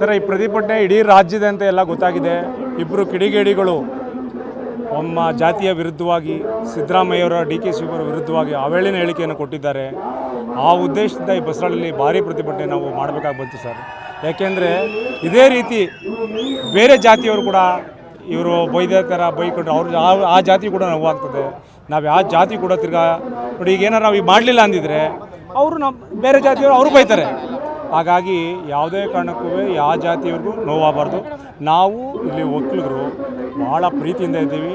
Sir, ಈ ಪ್ರತಿಭಟನೆ ಇಡೀ ಅಂತ ಎಲ್ಲ ಗೊತ್ತಾಗಿದೆ. ಇಬ್ಬರು ಕಿಡಿಗೇಡಿಗಳು ನಮ್ಮ ಜಾತಿಯ ವಿರುದ್ಧವಾಗಿ, ಸಿದ್ದರಾಮಯ್ಯವರ ಡಿ ಕೆ ಶಿವರ ವಿರುದ್ಧವಾಗಿ ಅವೇಳಿನ ಹೇಳಿಕೆಯನ್ನು ಕೊಟ್ಟಿದ್ದಾರೆ. ಆ ಉದ್ದೇಶದಿಂದ ಈ ಬಸ್ಗಳಲ್ಲಿ ಭಾರಿ ಪ್ರತಿಭಟನೆ ನಾವು ಮಾಡಬೇಕಾಗಿ ಬಂತು ಸರ್. ಯಾಕೆಂದರೆ ಇದೇ ರೀತಿ ಬೇರೆ ಜಾತಿಯವರು ಕೂಡ ಇವರು ಬೈದೇ ಥರ ಬೈಕೊಂಡು ಅವ್ರ ಆ ಜಾತಿ ಕೂಡ ನೋವಾಗ್ತದೆ. ನಾವು ಯಾವ ಜಾತಿ ಕೂಡ ತಿರ್ಗಾ ನೋಡಿ ಈಗ ಏನಾರು ನಾವು ಈಗ ಮಾಡಲಿಲ್ಲ ಅಂದಿದ್ರೆ, ಅವರು ನಮ್ಮ ಬೇರೆ ಜಾತಿಯವರು ಅವರು ಬೈತಾರೆ. ಹಾಗಾಗಿ ಯಾವುದೇ ಕಾರಣಕ್ಕೂ ಯಾವ ಜಾತಿಯವ್ರಿಗೂ ನೋವಾಗಬಾರ್ದು. ನಾವು ಇಲ್ಲಿ ಒಕ್ಕಲಿಗರು ಭಾಳ ಪ್ರೀತಿಯಿಂದ ಇದ್ದೀವಿ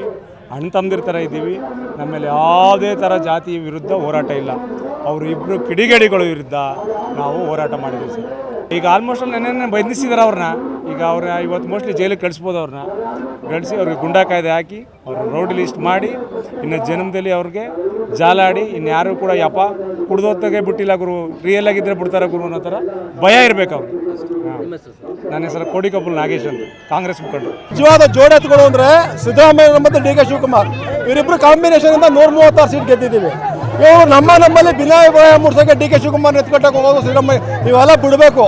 ಅಣ್ಣ ತಮ್ಮದಿರ ಥರ ಇದ್ದೀವಿ. ನಮ್ಮಲ್ಲಿ ಯಾವುದೇ ಥರ ಜಾತಿ ವಿರುದ್ಧ ಹೋರಾಟ ಇಲ್ಲ. ಅವರು ಇಬ್ಬರು ಕಿಡಿಗೇಡಿಗಳ ವಿರುದ್ಧ ನಾವು ಹೋರಾಟ ಮಾಡಿದ್ದೀವಿ ಸರ್. ಈಗ ಆಲ್ಮೋಸ್ಟ್ ನೆನ್ನೆ ಬಂಧಿಸಿದಾರೆ ಅವ್ರನ್ನ. ಈಗ ಅವ್ರನ್ನ ಇವತ್ತು ಮೋಸ್ಟ್ಲಿ ಜೈಲಿಗೆ ಕಳಿಸ್ಬೋದು ಅವ್ರನ್ನ. ಕಳಿಸಿ ಅವ್ರಿಗೆ ಗುಂಡಾ ಕಾಯ್ದೆ ಹಾಕಿ ಅವ್ರ ರೋಡ್ ಲಿಸ್ಟ್ ಮಾಡಿ ಇನ್ನು ಜನ್ಮದಲ್ಲಿ ಅವ್ರಿಗೆ ಜಾಲಾಡಿ ಇನ್ಯಾರು ಕೂಡ ಯಪ್ಪ ಕುಡ್ದೋತ್ತಾಗೆ ಬಿಟ್ಟಿಲ್ಲ ಗುರು ರಿಯಲ್ ಆಗಿದ್ದರೆ ಬಿಡ್ತಾರೆ ಗುರು ಅನ್ನೋ ಥರ ಭಯ ಇರಬೇಕು ಅವ್ರು. ನನ್ನ ಹೆಸರು ಕೋಡಿಕಪ್ಪಲ್ ನಾಗೇಶ್ ಅಂತ ಕಾಂಗ್ರೆಸ್ ಮುಖಂಡರು. ನಿಜವಾದ ಜೋಡೆತ್ಗಳು ಅಂದ್ರೆ ಸಿದ್ದರಾಮಯ್ಯ ಮತ್ತು ಡಿ ಕೆ ಶಿವಕುಮಾರ್. ಇವರಿಬ್ಬರು ಕಾಂಬಿನೇಷನ್ ಇಂದ ನೂರ ಮೂವತ್ತಾರು ಸೀಟ್ ಗೆದ್ದಿದ್ದೀವಿ. ಇವರು ನಮ್ಮ ನಮ್ಮಲ್ಲಿ ಭಿನ್ನಾಭಿಪ್ರಾಯ ಮೂಡ್ಸೋಕೆ ಡಿ ಕೆ ಶಿವಕುಮಾರ್ ಎತ್ಕಟ್ಟಕ್ಕೆ ಹೋಗೋದು ಸಿದ್ದರಾಮಯ್ಯ ನೀವೆಲ್ಲ ಬಿಡಬೇಕು.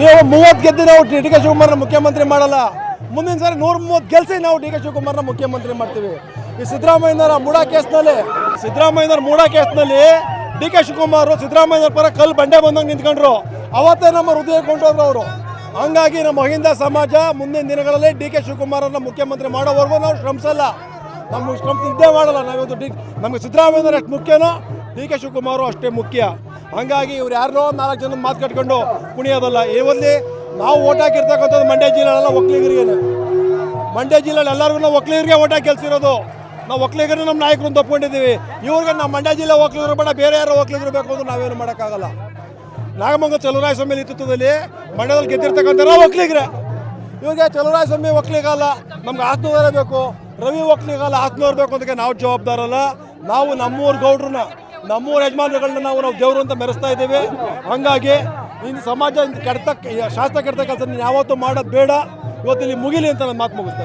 ನೀವು ಮೂವತ್ತು ಗೆದ್ದು ನಾವು ಡಿ ಕೆ ಶಿವಕುಮಾರ್ನ ಮುಖ್ಯಮಂತ್ರಿ ಮಾಡಲ್ಲ. ಮುಂದಿನ ಸಾರಿ ನೂರ ಮೂವತ್ತು ಗೆಲ್ಸಿ ನಾವು ಡಿ ಕೆ ಶಿವಕುಮಾರ್ನ ಮುಖ್ಯಮಂತ್ರಿ ಮಾಡ್ತೀವಿ. ಈ ಸಿದ್ದರಾಮಯ್ಯನವರ ಮೂಡಾ ಕೇಸ್ನಲ್ಲಿ, ಸಿದ್ದರಾಮಯ್ಯನವರ ಮೂಡಾ ಕೇಸ್ನಲ್ಲಿ ಡಿ ಕೆ ಶಿವಕುಮಾರ್ ಸಿದ್ದರಾಮಯ್ಯನವರ ಪರ ಕಲ್ಲು ಬಂಡೆ ಬಂದಂಗೆ ನಿಂತ್ಕೊಂಡ್ರು. ಅವತ್ತೇ ನಮ್ಮ ಹೃದಯ ಕೊಂಡೋದ್ರು ಅವರು. ಹಂಗಾಗಿ ನಮ್ಮ ಮಹಿಂದ ಸಮಾಜ ಮುಂದಿನ ದಿನಗಳಲ್ಲಿ ಡಿ ಕೆ ಶಿವಕುಮಾರನ್ನ ಮುಖ್ಯಮಂತ್ರಿ ಮಾಡೋವರೆಗೂ ನಾವು ಶ್ರಮಿಸಲ್ಲ. ನಮ್ಗೆ ಶ್ರಮ ಇದ್ದೇ ಮಾಡಲ್ಲ. ನಾವೊಂದು ಡಿ ನಮಗೆ ಸಿದ್ದರಾಮಯ್ಯನವರು ಎಷ್ಟು ಮುಖ್ಯನೋ? ಡಿ ಕೆ ಶಿವಕುಮಾರು ಅಷ್ಟೇ ಮುಖ್ಯ. ಹಾಗಾಗಿ ಇವ್ರು ಯಾರನ್ನೋ ನಾಲ್ಕು ಜನ ಮಾತು ಕಟ್ಕೊಂಡು ಕುಣಿಯೋದಲ್ಲ. ಇವಲ್ಲಿ ನಾವು ಓಟ್ ಹಾಕಿರ್ತಕ್ಕಂಥದ್ದು ಮಂಡ್ಯ ಜಿಲ್ಲೆಲ್ಲ ಒಕ್ಕಲಿಗರಿಗೆ ಮಂಡ್ಯ ಜಿಲ್ಲೆಯಲ್ಲಿ ಎಲ್ಲರಿಗೂ ನಾವು ಒಕ್ಕಲಿಗರಿಗೆ ಓಟ್ ಹಾಕಿ ಕೆಲಸಿರೋದು ನಾವು ಒಕ್ಕಲಿಗರನ್ನ ನಮ್ಮ ನಾಯಕರನ್ನು ತಪ್ಕೊಂಡಿದ್ದೀವಿ ಇವ್ರಿಗೆ ನಮ್ಮ ಮಂಡ್ಯ ಜಿಲ್ಲೆ ಒಕ್ಕಲಿಗರು ಬೇಡ, ಬೇರೆ ಯಾರೋ ಒಕ್ಕಲಿಗರು ಬೇಕು ಅಂದ್ರೆ ನಾವೇನು ಮಾಡೋಕ್ಕಾಗಲ್ಲ. ನಾಗಮಂಗ ಚಲುವರಾಯ ಸ್ವಾಮಿ ನೇತೃತ್ವದಲ್ಲಿ ಮಂಡ್ಯದಲ್ಲಿ ಗೆದ್ದಿರ್ತಕ್ಕಂಥ ಒಕ್ಕಲಿಗರೇ ಇವಾಗ ಚಲುವರಾಯ ಸ್ವಾಮಿ ಒಕ್ಕಲಿಗಲ್ಲ ನಮ್ಗೆ ಆತ್ಮವರೇ ಬೇಕು. ರವಿ ಒಕ್ಕಲಿಗಲ್ಲ ಆತ್ಮವ್ರು ಬೇಕು ಅದಕ್ಕೆ ನಾವು ಜವಾಬ್ದಾರಲ್ಲ ನಾವು ನಮ್ಮೂರು ಗೌಡ್ರನ್ನ, ನಮ್ಮೂರ ಯಜಮಾನರುಗಳನ್ನ ನಾವು ನಾವು ದೇವರು ಅಂತ ಮೆರೆಸ್ತಾ ಇದ್ದೀವಿ. ಹಂಗಾಗಿ ಇನ್ನು ಸಮಾಜ ಕೆಡ್ತಕ್ಕ ಕೆಡ್ತ ಶಾಸ್ತ್ರ ಕೆಡ್ತಕ್ಕಂಥ ಯಾವತ್ತೂ ಮಾಡೋದು ಬೇಡ. ಇವತ್ತು ಇಲ್ಲಿ ಮುಗಿಲಿ ಅಂತ ನಾನು ಮಾತು ಮುಗಿಸ್ತಾ.